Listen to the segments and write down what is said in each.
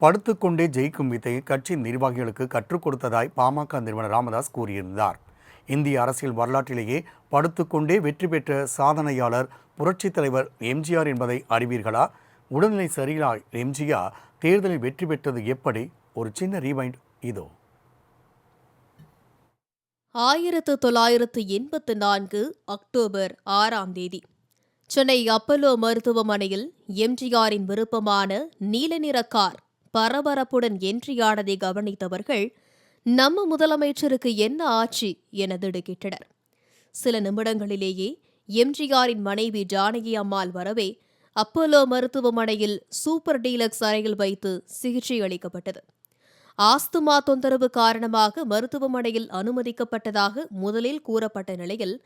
படுத்துக்கொண்டே ஜெயிக்கும் வித்தையை கட்சி நிர்வாகிகளுக்கு கற்றுக் கொடுத்ததாய் பாமக நிறுவனர் ராமதாஸ் கூறியிருந்தார். இந்திய அரசியல் வரலாற்றிலேயே படுத்துக்கொண்டே வெற்றி பெற்ற சாதனையாளர் புரட்சித் தலைவர் எம்ஜிஆர் என்பதை அறிவீர்களா? உடல்நிலை சரியில்லா எம்ஜிஆர் தேர்தலில் வெற்றி பெற்றது எப்படி? ஒரு சின்ன ரீவைண்ட் இதோ. ஆயிரத்து தொள்ளாயிரத்து எண்பத்து நான்கு அக்டோபர் ஆறாம் தேதி. சென்னை அப்பல்லோ மருத்துவமனையில் எம்ஜிஆரின் விருப்பமான நீல நிற கார் பரபரப்புடன் என்ட்ரியானதை கவனித்தவர்கள் நம்ம முதலமைச்சருக்கு என்ன ஆட்சி என திடுக்கிட்டனர். சில நிமிடங்களிலேயே எம்ஜிஆரின் மனைவி ஜானகி அம்மாள் வரவே அப்போலோ மருத்துவமனையில் சூப்பர் டீலக்ஸ் அறையில் வைத்து சிகிச்சை அளிக்கப்பட்டது. ஆஸ்துமா தொந்தரவு காரணமாக மருத்துவமனையில் அனுமதிக்கப்பட்டதாக முதலில் கூறப்பட்ட நிலையில்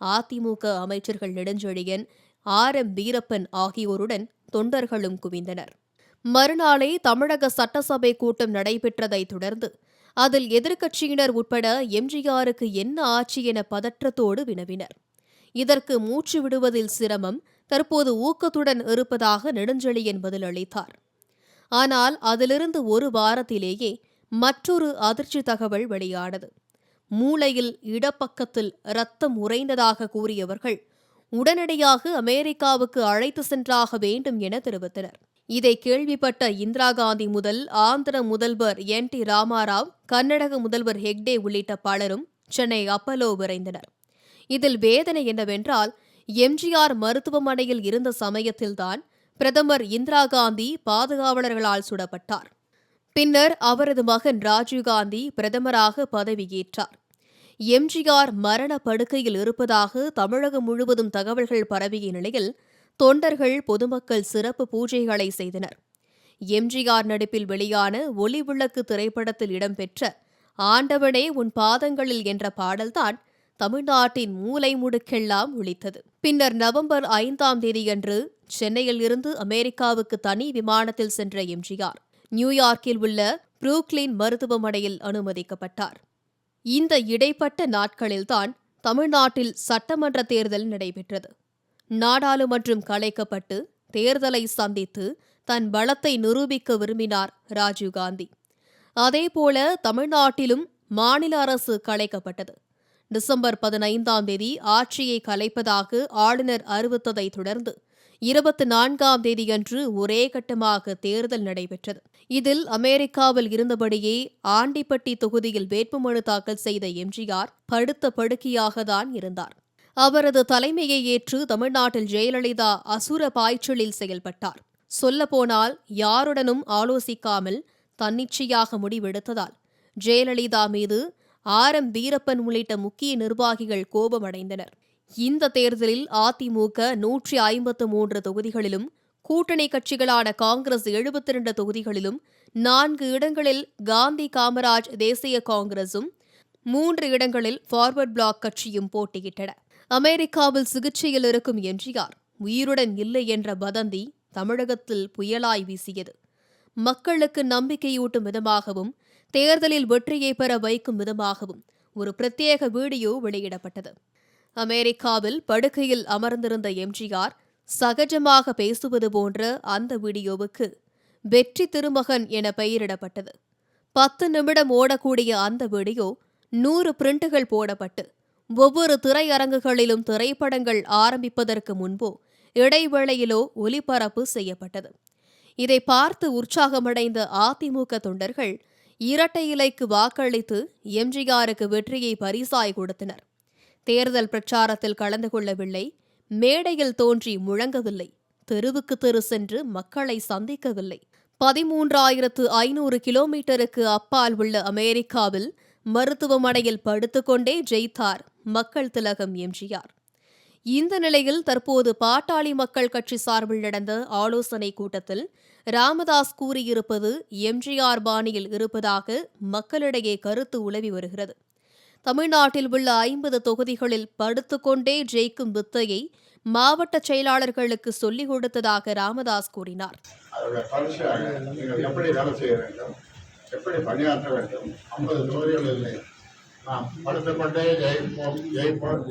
அதிமுக அமைச்சர்கள் நெடுஞ்செழியன் ஆர். எம். வீரப்பன் ஆகியோருடன் தொண்டர்களும் குவிந்தனர். மறுநாளே தமிழக சட்டசபை கூட்டம் நடைபெற்றதைத் தொடர்ந்து அதில் எதிர்க்கட்சியினர் உட்பட எம்ஜிஆருக்கு என்ன ஆட்சி என பதற்றத்தோடு வினவினர். இதற்கு மூச்சு விடுவதில் சிரமம் தற்போது ஊக்கத்துடன் இருப்பதாக நெடுஞ்செழியன் பதிலளித்தார் ஆனால் அதிலிருந்து ஒரு வாரத்திலேயே மற்றொரு அதிர்ச்சி தகவல் வெளியானது. மூளையில் இடப்பக்கத்தில் ரத்தம் உறைந்ததாக கூறியவர்கள் உடனடியாக அமெரிக்காவுக்கு அழைத்து சென்றாக வேண்டும் என தெரிவித்தனர். இதை கேள்விப்பட்ட இந்திரா காந்தி முதல் ஆந்திர முதல்வர் என் டி ராமாராவ் கர்நாடக முதல்வர் ஹெக்டே உள்ளிட்ட பலரும் சென்னை அப்பலோ விரைந்தனர். இதில் வேதனை என்னவென்றால் எம்ஜிஆர் மருத்துவமனையில் இருந்த சமயத்தில்தான் பிரதமர் இந்திரா காந்தி பாதுகாவலர்களால் சுடப்பட்டார். பின்னர் அவரது மகன் ராஜீவ்காந்தி பிரதமராக பதவியேற்றார். எம்ஜிஆர் மரண படுக்கையில் இருப்பதாக தமிழகம் முழுவதும் தகவல்கள் பரவிய நிலையில் தொண்டர்கள் பொதுமக்கள் சிறப்பு பூஜைகளை செய்தனர். எம்ஜிஆர் நடிப்பில் வெளியான ஒளி விளக்கு திரைப்படத்தில் இடம்பெற்ற ஆண்டவனே உன் பாதங்களில் என்ற பாடல்தான் தமிழ்நாட்டின் மூலை முடுக்கெல்லாம் ஒழித்தது பின்னர் நவம்பர் ஐந்தாம் தேதியன்று சென்னையில் இருந்து அமெரிக்காவுக்கு தனி விமானத்தில் சென்ற எம்ஜிஆர் நியூயார்க்கில் உள்ள புரூக்ளின் மருத்துவமனையில் அனுமதிக்கப்பட்டார். இந்த இடைப்பட்ட நாட்களில்தான் தமிழ்நாட்டில் சட்டமன்ற தேர்தல் நடைபெற்றது. நாடாளுமன்றம் கலைக்கப்பட்டு தேர்தலை சந்தித்து தன் பலத்தை நிரூபிக்க விரும்பினார் ராஜீவ்காந்தி அதேபோல தமிழ்நாட்டிலும் மாநில அரசு கலைக்கப்பட்டது. டிசம்பர் பதினைந்தாம் தேதி ஆட்சியை கலைப்பதாக ஆளுநர் அறிவித்ததைத் தொடர்ந்து இருபத்தி நான்காம் தேதியன்று ஒரே கட்டமாக தேர்தல் நடைபெற்றது. இதில் அமெரிக்காவில் இருந்தபடியே ஆண்டிப்பட்டி தொகுதியில் வேட்புமனு தாக்கல் செய்த எம்ஜிஆர் படுத்த படுக்கையாக தான் இருந்தார். அவரது தலைமையை ஏற்று தமிழ்நாட்டில் ஜெயலலிதா அசுர பாய்ச்சலில் செயல்பட்டார். சொல்லப்போனால் யாருடனும் ஆலோசிக்காமல் தன்னிச்சையாக முடிவெடுத்ததால் ஜெயலலிதா மீது ஆர். எம். வீரப்பன் உள்ளிட்ட முக்கிய நிர்வாகிகள் கோபமடைந்தனர். இந்த தேர்தலில் அதிமுக நூற்றி ஐம்பத்து மூன்று தொகுதிகளிலும் கூட்டணி கட்சிகளான காங்கிரஸ் எழுபத்தி இரண்டு தொகுதிகளிலும் நான்கு இடங்களில் காந்தி காமராஜ் தேசிய காங்கிரசும் மூன்று இடங்களில் ஃபார்வர்ட் பிளாக் கட்சியும் போட்டியிட்டன. அமெரிக்காவில் சிகிச்சையில் இருக்கும் எம்ஜிஆர் உயிருடன் இல்லை என்ற வதந்தி தமிழகத்தில் புயலாய் வீசியது. மக்களுக்கு நம்பிக்கையூட்டும் விதமாகவும் தேர்தலில் வெற்றியை பெற வைக்கும் விதமாகவும் ஒரு பிரத்யேக வீடியோ வெளியிடப்பட்டது. அமெரிக்காவில் படுக்கையில் அமர்ந்திருந்த எம்ஜிஆர் சகஜமாக பேசுவது போன்ற அந்த வீடியோவுக்கு வெற்றி திருமகன் என பெயரிடப்பட்டது. பத்து நிமிடம் ஓடக்கூடிய அந்த வீடியோ நூறு பிரிண்டுகள் போடப்பட்டு ஒவ்வொரு திரையரங்குகளிலும் திரைப்படங்கள் ஆரம்பிப்பதற்கு முன்போ இடைவேளையிலோ ஒலிபரப்பு செய்யப்பட்டது. இதை பார்த்து உற்சாகமடைந்த அதிமுக தொண்டர்கள் இரட்டை இலைக்கு வாக்களித்து எம்ஜிஆருக்கு வெற்றியை பரிசாய் கொடுத்தனர். தேர்தல் பிரச்சாரத்தில் கலந்து கொள்ளவில்லை மேடையில் தோன்றி முழங்கவில்லை தெருவுக்கு தெரு சென்று மக்களை சந்திக்கவில்லை. பதிமூன்றாயிரத்து ஐநூறு கிலோமீட்டருக்கு அப்பால் உள்ள அமெரிக்காவில் மருத்துவமனையில் படுத்துக்கொண்டே ஜெயித்தார் மக்கள் திலகம் எம்ஜிஆர். இந்த நிலையில் தற்போது பாட்டாளி மக்கள் கட்சி சார்பில் நடந்த ஆலோசனை கூட்டத்தில் ராமதாஸ் கூறியிருப்பது எம்ஜிஆர் பாணியில் இருப்பதாக மக்களிடையே கருத்து உலவி வருகிறது. தமிழ்நாட்டில் உள்ள ஐம்பது தொகுதிகளில் படுத்துக்கொண்டே ஜெயிக்கும் வித்தையை மாவட்ட செயலாளர்களுக்கு சொல்லிக் கொடுத்ததாக ராமதாஸ் கூறினார். எப்படி பணியாற்ற வேண்டும்? ஐம்பது தொகுதிகள் இல்லை. நாம் படுத்து கொண்டே ஜெயிப்போம் ஜெயிப்போம்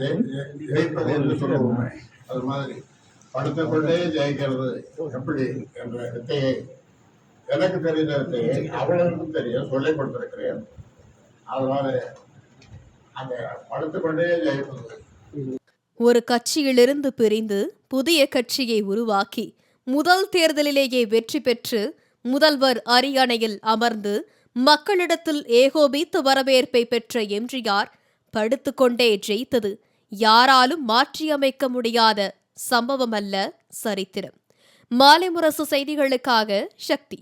ஜெயிப்பது என்று சொல்லுவோம். அது மாதிரி படுத்து கொண்டே ஜெயிக்கிறது எப்படி என்ற வித்தையை எனக்கு தெரிந்த தெரிந்ததை அவளுக்கும் தெரியும் சொல்லிக் கொடுத்திருக்கிறேன். அதனால அந்த படுத்து கொண்டே ஜெயிப்பது. ஒரு கட்சியிலிருந்து பிரிந்து புதிய கட்சியை உருவாக்கி முதல் தேர்தலிலேயே வெற்றி பெற்று முதல்வர் அரியணையில் அமர்ந்து மக்களிடத்தில் ஏகோபித்த வரவேற்பை பெற்ற எம்ஜிஆர் படுத்துக்கொண்டே ஜெயித்தது யாராலும் மாற்றியமைக்க முடியாத சம்பவமல்ல சரித்திரம். மாலை முரசு செய்திகளுக்காக சக்தி.